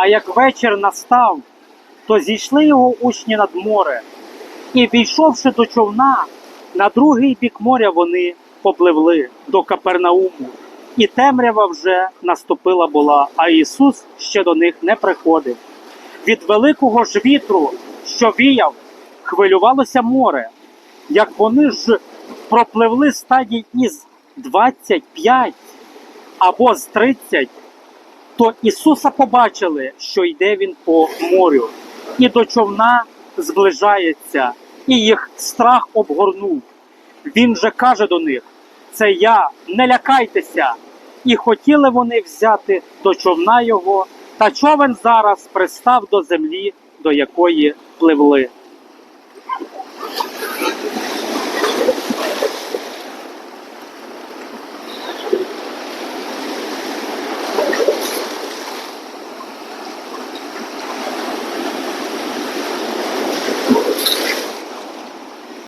А як вечір настав, то зійшли його учні над море, і, війшовши до човна, на другий бік моря вони попливли до Капернауму. І темрява вже наступила була, а Ісус ще до них не приходив. Від великого ж вітру, що віяв, хвилювалося море. Як вони ж пропливли стадій із 25 або з 30, то Ісуса побачили, що йде Він по морю, і до човна зближається, і їх страх обгорнув. Він же каже до них: Це я, не лякайтеся. І хотіли вони взяти до човна його, та човен зараз пристав до землі, до якої пливли.